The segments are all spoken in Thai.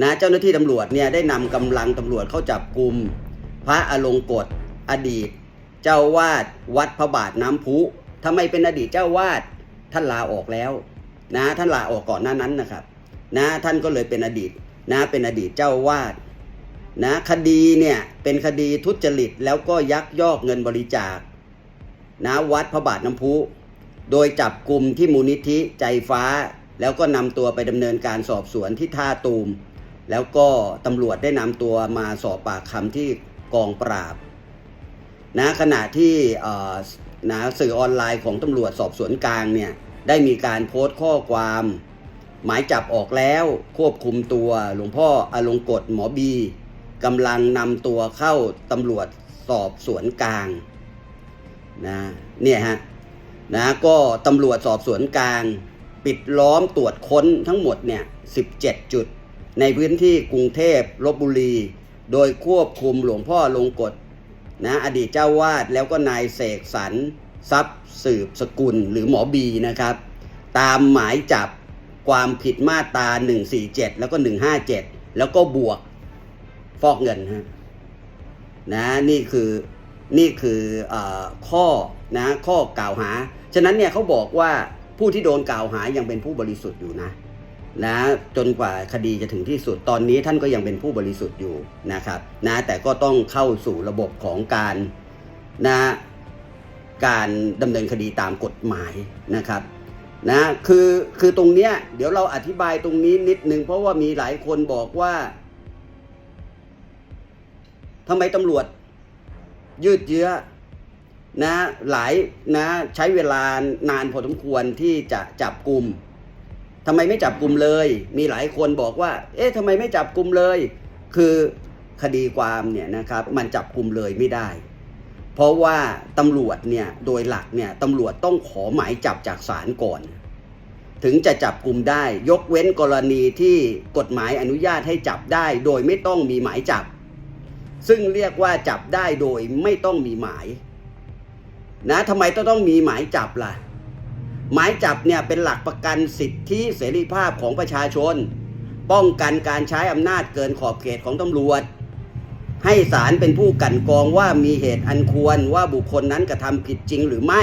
นะเจ้าหน้าที่ตำรวจเนี่ยได้นำกำลังตำรวจเข้าจับกลุ่มพระอลงกฎอดีต เจ้าวาดวัดพระบาทน้ำพุทำไมเป็นอดีตเจ้าวาดท่านลาออกแล้วนะท่านลาออกก่อนหน้านั้นนะครับนะท่านก็เลยเป็นอดีตนะเป็นอดีตเจ้าวาดนะคดีเนี่ยเป็นคดีทุจริตแล้วก็ยักยอกเงินบริจาคนะวัดพระบาทน้ำพุ โดยจับกลุ่มที่มูลนิธิใจฟ้า แล้วก็นำตัวไปดำเนินการสอบสวนที่ท่าตูม แล้วก็ตำรวจได้นำตัวมาสอบปากคำที่กองปราบนะขณะที่นะสื่อออนไลน์ของตำรวจสอบสวนกลางเนี่ยได้มีการโพสต์ข้อความ หมายจับออกแล้วควบคุมตัวหลวงพ่ออลงกฎหมอบีกำลังนำตัวเข้าตำรวจสอบสวนกลางนะเนี่ยฮะนะก็ตำรวจสอบสวนกลาง ปิดล้อมตรวจค้นทั้งหมดเนี่ย17 จุด ในพื้นที่กรุงเทพลบบุรี โดยควบคุมหลวงพ่อลงกฎนะอดีตเจ้าวาดแล้วก็นายเสกสรรทรัพย์สืบสกุลหรือหมอบีนะครับ ตามหมายจับความผิดมาตรา 147 แล้วก็ 157 แล้วก็บวกฟอกเงินฮะนะนี่คือนี่คือเออข้อนะข้อกล่าวหา ฉะนั้นเนี่ยเขาบอกว่าผู้ที่โดนกล่าวหายังเป็นผู้บริสุทธิ์อยู่นะ นะจนกว่าคดีจะถึงที่สุดตอนนี้ท่านก็ยังเป็นผู้บริสุทธิ์อยู่นะครับนะแต่ก็ต้องเข้าสู่ระบบของการนะการดำเนินคดีตามกฎหมายนะครับนะคือคือตรงเนี้ยเดี๋ยวเราอธิบายตรงนี้นิดนึงเพราะว่ามีหลายคนบอกว่าทำไมตำรวจยืดเยื้อนะหลายนะใช้เวลานานพอสมควรที่จะจับกลุ่ม ทำไมไม่จับกลุ่มเลย มีหลายคนบอกว่า เอ๊ะทำไมไม่จับกลุ่มเลย คือคดีความเนี่ยนะครับมันจับกลุ่มเลยไม่ได้ เพราะว่าตำรวจเนี่ยโดยหลักเนี่ยตำรวจต้องขอหมายจับจากศาลก่อน ถึงจะจับกลุ่มได้ ยกเว้นกรณีที่กฎหมายอนุญาตให้จับได้ โดยไม่ต้องมีหมายจับ ซึ่งเรียกว่าจับได้โดยไม่ต้องมีหมาย นะทำไมต้องต้องมีหมายจับล่ะ หมายจับเนี่ยเป็นหลักประกันสิทธิเสรีภาพของประชาชน ป้องกันการใช้อำนาจเกินขอบเขตของตำรวจ ให้ศาลเป็นผู้กันกองว่ามีเหตุอันควรว่าบุคคลนั้นกระทำผิดจริงหรือไม่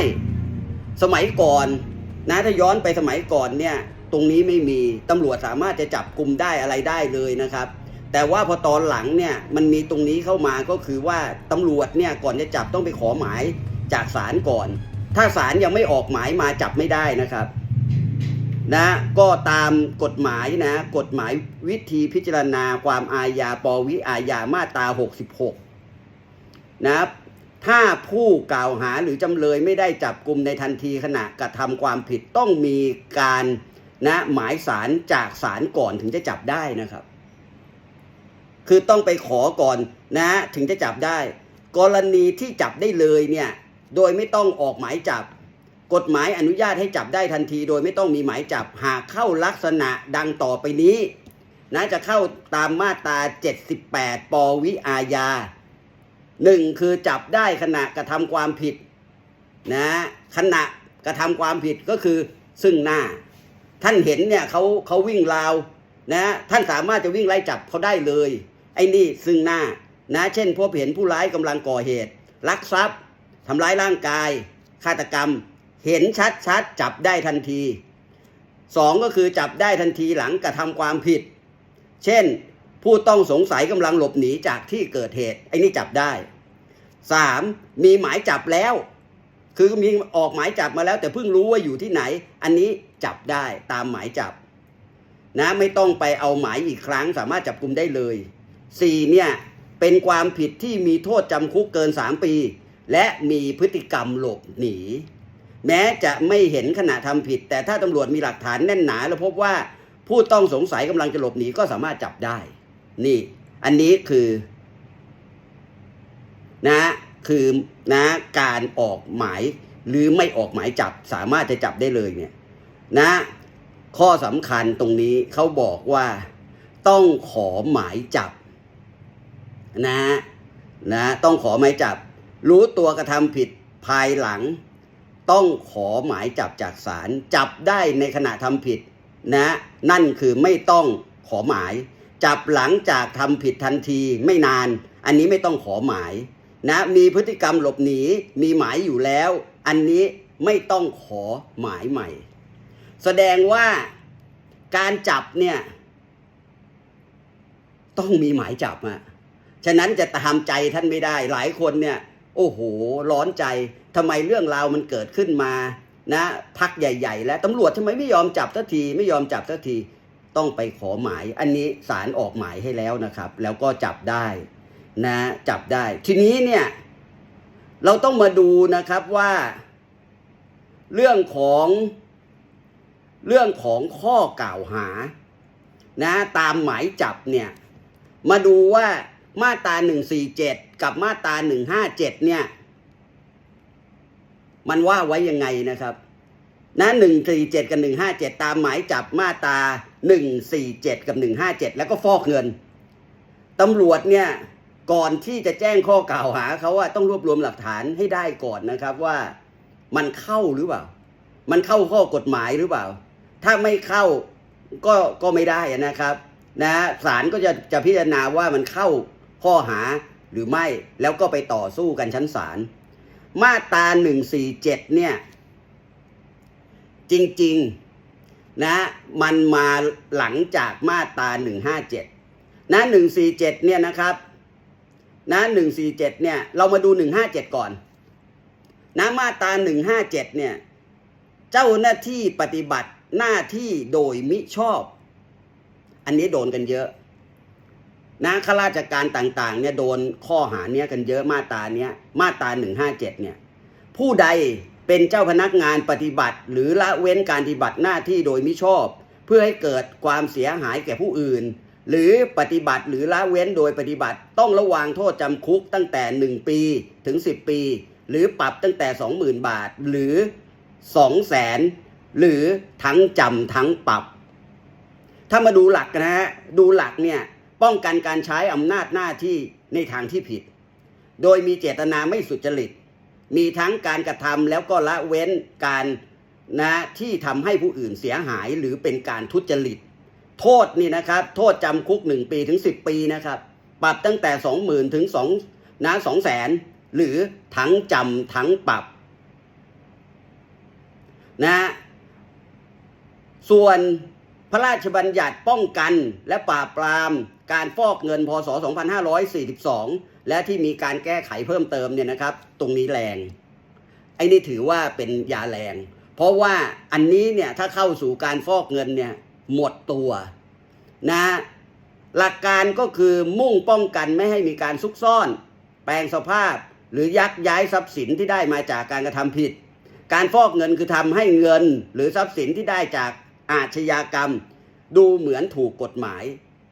สมัยก่อนนะถ้าย้อนไปสมัยก่อนเนี่ยตรงนี้ไม่มีตำรวจสามารถจะจับกลุ่มได้อะไรได้เลยนะครับ แต่ว่าพอตอนหลังเนี่ยมันมีตรงนี้เข้ามาก็คือว่าตำรวจเนี่ยก่อนจะจับต้องไปขอหมายจากศาลก่อน ถ้าศาลยังไม่ออกหมายมาจับไม่ได้นะครับนะก็ตามกฎหมายนะกฎหมายวิธีพิจารณาความอาญาปวิอาญามาตรา 66 นะถ้าผู้กล่าวหาหรือจำเลยไม่ได้จับกลุ่มในทันทีขณะกระทำความผิดต้องมีการนะหมายสารจากศาลก่อนถึงจะจับได้นะครับ คือต้องไปขอก่อนนะถึงจะจับได้ กรณีที่จับได้เลยเนี่ย โดยไม่ต้องออกหมายจับ กฎหมายอนุญาตให้จับได้ทันที โดยไม่ต้องมีหมายจับหากเข้าลักษณะดังต่อไปนี้นะจะเข้าตามมาตรา 78 ปวิอาญาหนึ่งคือจับได้ขณะกระทำความผิดนะขณะกระทำความผิดก็คือซึ่งหน้า ท่านเห็นเนี่ยเขาเขาวิ่งราวนะท่านสามารถจะวิ่งไล่จับเขาได้เลย ไอ้นี่ซึ่งหน้านะเช่นพบเห็นผู้ร้ายกำลังก่อเหตุลักทรัพย์ ทำร้ายร่างกาย ฆาตกรรม เห็นชัดๆจับได้ทันทีสองก็คือจับได้ทันทีหลังกระทำความผิด เช่น ผู้ต้องสงสัยกำลังหลบหนีจากที่เกิดเหตุไอ้นี่จับได้สามมีหมายจับแล้ว คือมีออกหมายจับมาแล้ว แต่เพิ่งรู้ว่าอยู่ที่ไหน อันนี้จับได้ตามหมายจับ นะไม่ต้องไปเอาหมายอีกครั้ง สามารถจับกลุ่มได้เลยสี่เนี่ยเป็นความผิดที่มีโทษจำคุกเกิน3ปี และมีพฤติกรรมหลบหนี แม้จะไม่เห็นขณะทำผิด แต่ถ้าตำรวจมีหลักฐานแน่นหนา แล้วพบว่าผู้ต้องสงสัยกำลังจะหลบหนีก็สามารถจับได้ นี่ อันนี้คือนะคือนะการออกหมายหรือไม่ออกหมายจับสามารถจะจับได้เลยเนี่ยนะข้อสำคัญตรงนี้เขาบอกว่าต้องขอหมายจับนะนะต้องขอหมายจับ รู้ตัวกระทำผิดภายหลัง ต้องขอหมายจับจากศาลจับได้ในขณะทำผิดนะนั่นคือไม่ต้องขอหมาย จับหลังจากทำผิดทันทีไม่นาน อันนี้ไม่ต้องขอหมายนะมีพฤติกรรมหลบหนีมีหมายอยู่แล้ว อันนี้ไม่ต้องขอหมายใหม่ แสดงว่าการจับเนี่ยต้องมีหมายจับอะฉะนั้นจะตามใจท่านไม่ได้ หลายคนเนี่ย โอ้โห ร้อนใจทำไมเรื่องราวมันเกิดขึ้นมานะพักใหญ่ ๆ แล้วตำรวจทำไมไม่ยอมจับสักทีไม่ยอมจับสักทีต้องไปขอหมาย อันนี้ศาลออกหมายให้แล้วนะครับ แล้วก็จับได้นะจับได้ ทีนี้เนี่ยเราต้องมาดูนะครับว่า เรื่องของเรื่องของข้อกล่าวหานะตามหมายจับเนี่ยมาดูว่ามาตรา147 กับมาตรา157เนี่ย มันว่าไว้ยังไงนะครับนะ147กับ157ตามหมายจับมาตรา147กับ157แล้วก็ฟอกเงินตำรวจเนี่ยก่อนที่จะแจ้งข้อกล่าวหาเขาว่าต้องรวบรวมหลักฐานให้ได้ก่อนนะครับว่ามันเข้าหรือเปล่า มันเข้าข้อกฎหมายหรือเปล่า ถ้าไม่เข้าก็ก็ไม่ได้นะครับ นะศาลก็จะจะพิจารณาว่ามันเข้าข้อหา หรือไม่แล้วก็ไปต่อสู้กันชั้นศาลมาตราหนึ่งสี่เจ็ดเนี่ย จริงๆนะมันมาหลังจากมาตราหนึ่งห้าเจ็ดนะหนึ่งสี่เจ็ดเนี่ยนะครับ นะหนึ่งสี่เจ็ดเนี่ย เรามาดูหนึ่งห้าเจ็ดก่อนนะมาตราหนึ่งห้าเจ็ดเนี่ย เจ้าหน้าที่ปฏิบัติหน้าที่โดยมิชอบ อันนี้โดนกันเยอะ นะข้าราชการต่างๆเนี่ยโดนข้อหาเนี้ยกันเยอะมาตราเนี้ยมาตราหนึ่งห้าเจ็ดเนี่ยผู้ใดเป็นเจ้าพนักงานปฏิบัติ หรือละเว้นการปฏิบัติหน้าที่โดยมิชอบ เพื่อให้เกิดความเสียหายแก่ผู้อื่น หรือปฏิบัติหรือละเว้นโดยปฏิบัติต้องระวางโทษจำคุกตั้งแต่ 1 ปีถึง 10 ปี หรือปรับตั้งแต่ 20,000 บาท หรือ 2 0 0แสนหรือทั้งจำทั้งปรับ ถ้ามาดูหลักนะฮะดูหลักเนี่ย ป้องกันการใช้อำนาจหน้าที่ในทางที่ผิด โดยมีเจตนาไม่สุจริต มีทั้งการกระทำแล้วก็ละเว้นการนะที่ทำให้ผู้อื่นเสียหายหรือเป็นการทุจริต โทษนี่นะครับ โทษจำคุก 1 ปีถึง 10 ปีนะครับ ปรับตั้งแต่ 20,000ถึง2นะ2แสนหรือทั้งจำทั้งปรับนะส่วน พระราชบัญญัติป้องกันและปราบปรามการฟอกเงินพศ 2542 และที่มีการแก้ไขเพิ่มเติมเนี่ยนะครับ ตรงนี้แรง ไอ้นี่ถือว่าเป็นยาแรง เพราะว่าอันนี้เนี่ยถ้าเข้าสู่การฟอกเงินเนี่ยหมดตัวนะหลักการก็คือมุ่งป้องกันไม่ให้มีการซุกซ่อน แปลงสภาพ หรือยักย้ายทรัพย์สินที่ได้มาจากการกระทำผิด การฟอกเงินคือทำให้เงิน หรือทรัพย์สินที่ได้จาก อาชญากรรม ดูเหมือนถูกกฎหมาย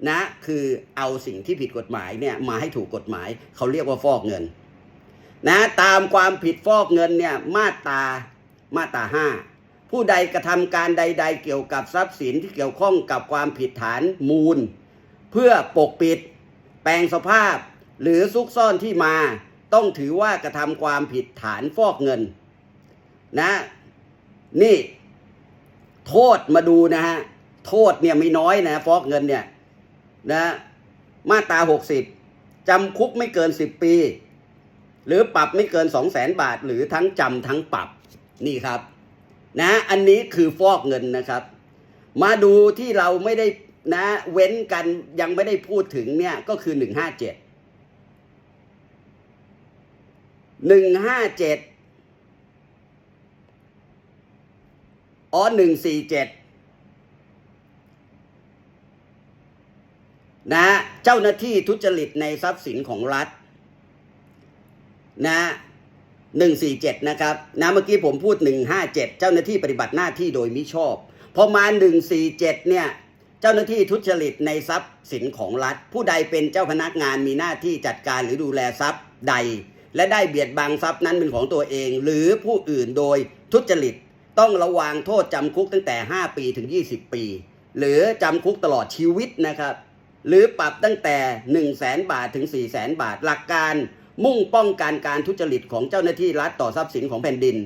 นะคือเอาสิ่งที่ผิดกฎหมายเนี่ยมาให้ถูกกฎหมายเขาเรียกว่าฟอกเงินนะตามความผิดฟอกเงินเนี่ยมาตรามาตราห้าผู้ใดกระทำการใด ๆ เกี่ยวกับทรัพย์สินที่เกี่ยวข้องกับความผิดฐานมูล เพื่อปกปิด แปลงสภาพ หรือซุกซ่อนที่มา ต้องถือว่ากระทำความผิดฐานฟอกเงิน นะ นี่ โทษมาดูนะฮะ โทษเนี่ยไม่น้อยนะ ฟอกเงินเนี่ยนะมาตราหกสิบจำคุกไม่เกินสิบปี หรือปรับไม่เกินสองแสนบาท หรือทั้งจำทั้งปรับนี่ครับ นะอันนี้คือฟอกเงินนะครับ มาดูที่เราไม่ได้นะ เว้นกันยังไม่ได้พูดถึงเนี่ยก็คือหนึ่งห้าเจ็ดหนึ่งห้าเจ็ด อ๋อหนึ่งสี่เจ็ดนะเจ้าหน้าที่ทุจริตในทรัพย์สินของรัฐนะหนึ่งสี่เจ็ดนะครับนะเมื่อกี้ผมพูดหนึ่งห้าเจ็ดเจ้าหน้าที่ปฏิบัติหน้าที่โดยมิชอบพอมาหนึ่งสี่เจ็ดเนี่ยเจ้าหน้าที่ทุจริตในทรัพย์สินของรัฐ ผู้ใดเป็นเจ้าพนักงานมีหน้าที่จัดการหรือดูแลทรัพย์ใด และได้เบียดบังทรัพย์นั้นเป็นของตัวเอง หรือผู้อื่นโดยทุจริต ต้องระวังโทษจำคุกตั้งแต่ 5 ปีถึง 20 ปี หรือจำคุกตลอดชีวิตนะครับ หรือปรับตั้งแต่ 1 0 0 0 0แบาทถึง 4 0 0แสนบาท หลักการมุ่งป้องกันการทุจริตของเจ้าหน้าที่รัฐต่อทรัพย์สินของแผ่นดิน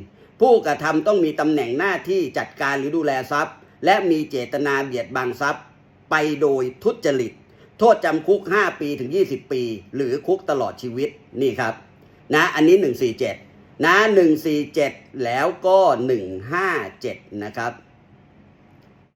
ผู้กระทำต้องมีตำแหน่งหน้าที่จัดการหรือดูแลทรัพย์ และมีเจตนาเบียดบังทรัพย์ ไปโดยทุจริต โทษจำคุก 5 ปีถึง 20 ปี หรือคุกตลอดชีวิตนี่ครับนะอันนี้ 147 นะ147 แล้วก็ 157 นะครับ